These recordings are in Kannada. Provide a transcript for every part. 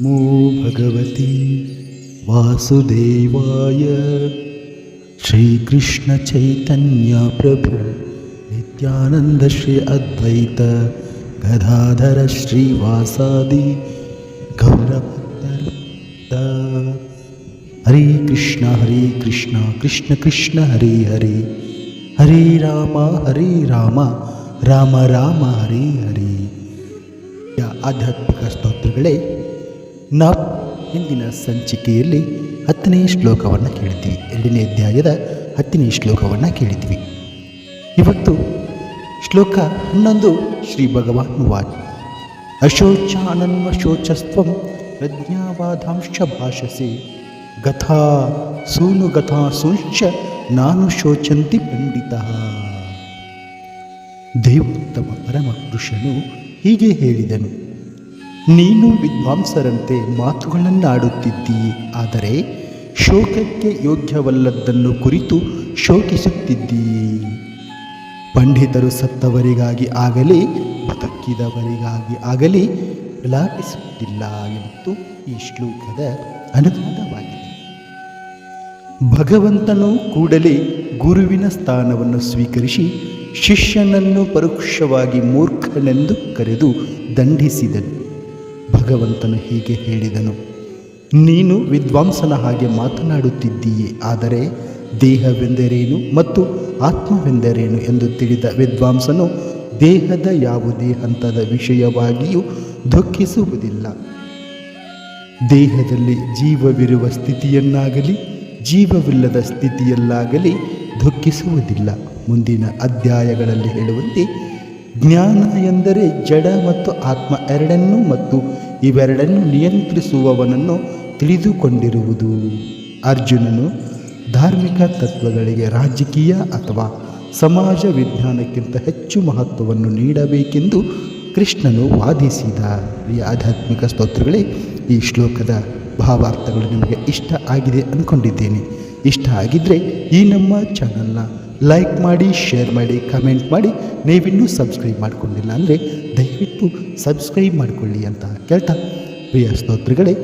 मो भगवती वासुदेवाय। श्रीकृष्णचैतन्यप्रभु नित्यानन्द श्री अद्वैत गदाधर श्रीवासादि गौरभक्त हरे कृष्ण हरे कृष्ण कृष्ण कृष्ण हरे हरे। हरे राम हरे राम राम राम हरे हरे। या आध्यात्मिक स्तोत्रकडे ನಾವು ಹಿಂದಿನ ಸಂಚಿಕೆಯಲ್ಲಿ ಹತ್ತನೇ ಶ್ಲೋಕವನ್ನು ಕೇಳಿದ್ವಿ ಎರಡನೇ ಅಧ್ಯಾಯದ ಹತ್ತನೇ ಶ್ಲೋಕವನ್ನು ಕೇಳಿದ್ವಿ. ಇವತ್ತು ಶ್ಲೋಕ ಹನ್ನೊಂದು ಶ್ರೀ ಭಗವಾನ್ ವಾಚ್. ಅಶೋಚಾನನ್ವ ಶೋಚಸ್ತ್ವಂ ಪ್ರಜ್ಞಾವಾದಾಂಶ ಭಾಷಸೆ. ಗಥಾ ಸೂನು ಗಥಾ ಸೂಂಶ್ಚ ನಾನು ಶೋಚಂತಿ ಪಂಡಿತ. ದೇವೋತ್ತಮ ಪರಮ ಪುರುಷನು ಹೀಗೆ ಹೇಳಿದನು. ನೀನು ವಿದ್ವಾಂಸರಂತೆ ಮಾತುಗಳನ್ನಾಡುತ್ತಿದ್ದೀ. ಆದರೆ ಶೋಕಕ್ಕೆ ಯೋಗ್ಯವಲ್ಲದ್ದನ್ನು ಕುರಿತು ಶೋಕಿಸುತ್ತಿದ್ದೀ. ಪಂಡಿತರು ಸತ್ತವರಿಗಾಗಿ ಆಗಲಿ, ಬದುಕಿದವರಿಗಾಗಿ ಆಗಲಿ ವಿಲಾಪಿಸುತ್ತಿಲ್ಲ ಎಂದು ಈ ಶ್ಲೋಕದ ಅನುವಾದವಾಗಿದೆ. ಭಗವಂತನು ಕೂಡಲೇ ಗುರುವಿನ ಸ್ಥಾನವನ್ನು ಸ್ವೀಕರಿಸಿ ಶಿಷ್ಯನನ್ನು ಪರೋಕ್ಷವಾಗಿ ಮೂರ್ಖನೆಂದು ಕರೆದು ದಂಡಿಸಿದನು. ಭಗವಂತನು ಹೀಗೆ ಹೇಳಿದನು, ನೀನು ವಿದ್ವಾಂಸನ ಹಾಗೆ ಮಾತನಾಡುತ್ತಿದ್ದೀಯೆ, ಆದರೆ ದೇಹವೆಂದರೇನು ಮತ್ತು ಆತ್ಮವೆಂದರೇನು ಎಂದು ತಿಳಿದ ವಿದ್ವಾಂಸನು, ದೇಹದ ಯಾವುದೇ ಹಂತದ ವಿಷಯವಾಗಿಯೂ ದುಃಖಿಸುವುದಿಲ್ಲ. ದೇಹದಲ್ಲಿ ಜೀವವಿರುವ ಸ್ಥಿತಿಯನ್ನಾಗಲಿ, ಜೀವವಿಲ್ಲದ ಸ್ಥಿತಿಯಲ್ಲಾಗಲಿ ದುಃಖಿಸುವುದಿಲ್ಲ. ಮುಂದಿನ ಅಧ್ಯಾಯಗಳಲ್ಲಿ ಹೇಳುವಂತೆ ಜ್ಞಾನ ಎಂದರೆ ಜಡ ಮತ್ತು ಆತ್ಮ ಎರಡನ್ನೂ ಮತ್ತು ಇವೆರಡನ್ನು ನಿಯಂತ್ರಿಸುವವನನ್ನು ತಿಳಿದುಕೊಂಡಿರುವುದು. ಅರ್ಜುನನು ಧಾರ್ಮಿಕ ತತ್ವಗಳಿಗೆ ರಾಜಕೀಯ ಅಥವಾ ಸಮಾಜ ವಿಜ್ಞಾನಕ್ಕಿಂತ ಹೆಚ್ಚು ಮಹತ್ವವನ್ನು ನೀಡಬೇಕೆಂದು ಕೃಷ್ಣನು ವಾದಿಸಿದ. ಈ ಆಧ್ಯಾತ್ಮಿಕ ಸ್ತೋತ್ರಗಳೇ, ಈ ಶ್ಲೋಕದ ಭಾವಾರ್ಥಗಳು ನಿಮಗೆ ಇಷ್ಟ ಆಗಿದೆ ಅಂದ್ಕೊಂಡಿದ್ದೇನೆ ಇಷ್ಟ ಆಗಿದ್ದರೆ ಈ ನಮ್ಮ ಚಾನಲ್ನ ಲೈಕ್ ಮಾಡಿ ಶೇರ್ ಮಾಡಿ ಕಮೆಂಟ್ ಮಾಡಿ. ನೀವಿನ್ನೂ ಸಬ್ಸ್ಕ್ರೈಬ್ ಮಾಡಿಕೊಂಡಿಲ್ಲ ಅಂದರೆ ದಯವಿಟ್ಟು ಸಬ್ಸ್ಕ್ರೈಬ್ ಮಾಡಿಕೊಳ್ಳಿ ಅಂತ ಕೇಳ್ತಾ. ಪ್ರಿಯ ಸ್ತೋತ್ರಗಳೇ,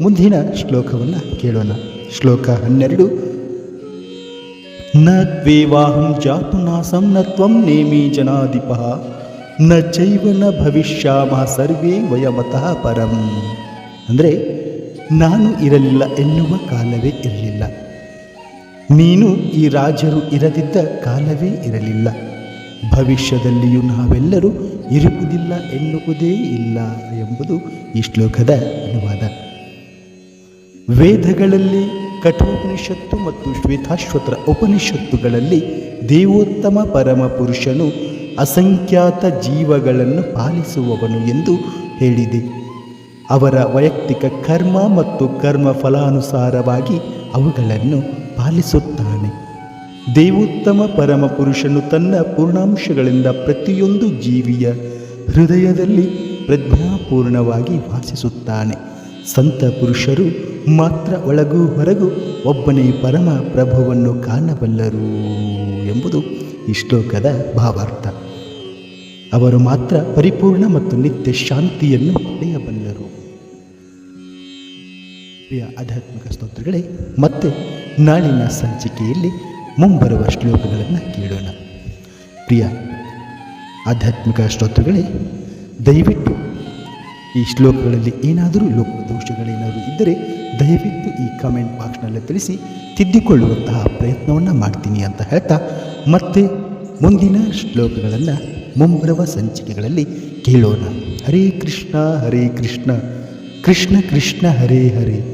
ಮುಂದಿನ ಶ್ಲೋಕವನ್ನು ಕೇಳೋಣ. ಶ್ಲೋಕ ಹನ್ನೆರಡು. ನ ತ್ವೇವಾಹಂ ಜಾತು ನಾಸಂ, ನ ತ್ವಂ ನೇಮಿ ಜನಾಧಿಪ. ನ ಚೈವನ ನ ಭವಿಷ್ಯಾಮ ಸರ್ವೇ ವಯಮತಃ ಪರಂ. ಅಂದರೆ ನಾನು ಇರಲಿಲ್ಲ ಎನ್ನುವ ಕಾಲವೇ ಇರಲಿಲ್ಲ. ನೀನು ಈ ರಾಜರು ಇರದಿದ್ದ ಕಾಲವೇ ಇರಲಿಲ್ಲ. ಭವಿಷ್ಯದಲ್ಲಿಯೂ ನಾವೆಲ್ಲರೂ ಇರುವುದಿಲ್ಲ ಎನ್ನುವುದೇ ಇಲ್ಲ ಎಂಬುದು ಈ ಶ್ಲೋಕದ ಅನುವಾದ. ವೇದಗಳಲ್ಲಿ, ಕಠೋಪನಿಷತ್ತು ಮತ್ತು ಶ್ವೇತಾಶ್ವತ್ರ ಉಪನಿಷತ್ತುಗಳಲ್ಲಿ ದೇವೋತ್ತಮ ಪರಮ ಪುರುಷನು ಅಸಂಖ್ಯಾತ ಜೀವಗಳನ್ನು ಪಾಲಿಸುವವನು ಎಂದು ಹೇಳಿದೆ. ಅವರ ವೈಯಕ್ತಿಕ ಕರ್ಮ ಮತ್ತು ಕರ್ಮ ಫಲಾನುಸಾರವಾಗಿ ಅವುಗಳನ್ನು ಪಾಲಿಸುತ್ತಾನೆ. ದೇವೋತ್ತಮ ಪರಮ ಪುರುಷನು ತನ್ನ ಪೂರ್ಣಾಂಶಗಳಿಂದ ಪ್ರತಿಯೊಂದು ಜೀವಿಯ ಹೃದಯದಲ್ಲಿ ಪ್ರಜ್ಞಾಪೂರ್ಣವಾಗಿ ವಾಸಿಸುತ್ತಾನೆ. ಸಂತ ಪುರುಷರು ಮಾತ್ರ ಒಳಗೂ ಹೊರಗೂ ಒಬ್ಬನೇ ಪರಮ ಪ್ರಭುವನ್ನು ಕಾಣಬಲ್ಲರು ಎಂಬುದು ಈ ಶ್ಲೋಕದ ಭಾವಾರ್ಥ. ಅವರು ಮಾತ್ರ ಪರಿಪೂರ್ಣ ಮತ್ತು ನಿತ್ಯ ಶಾಂತಿಯನ್ನು ಪಡೆಯಬಲ್ಲರು. ಪ್ರಿಯ ಆಧ್ಯಾತ್ಮಿಕ ಸ್ತೋತ್ರಗಳೇ, ಮತ್ತೆ ನಾಳಿನ ಸಂಚಿಕೆಯಲ್ಲಿ ಮುಂಬರುವ ಶ್ಲೋಕಗಳನ್ನು ಕೇಳೋಣ. ಪ್ರಿಯ ಆಧ್ಯಾತ್ಮಿಕ ಸ್ತೋತ್ರಗಳೇ, ದಯವಿಟ್ಟು ಈ ಶ್ಲೋಕಗಳಲ್ಲಿ ಏನಾದರೂ ಲೋಪದೋಷಗಳೇನಾದರೂ ಇದ್ದರೆ ದಯವಿಟ್ಟು ಈ ಕಮೆಂಟ್ ಬಾಕ್ಸ್ನಲ್ಲಿ ತಿಳಿಸಿ ತಿದ್ದಿಕೊಳ್ಳುವಂತಹ ಪ್ರಯತ್ನವನ್ನು ಮಾಡ್ತೀನಿ ಅಂತ ಹೇಳ್ತಾ ಮತ್ತೆ ಮುಂದಿನ ಶ್ಲೋಕಗಳನ್ನು ಮುಂಬರುವ ಸಂಚಿಕೆಗಳಲ್ಲಿ ಕೇಳೋಣ. ಹರೇ ಕೃಷ್ಣ ಹರೇ ಕೃಷ್ಣ ಕೃಷ್ಣ ಕೃಷ್ಣ, ಹರೇ ಹರೇ.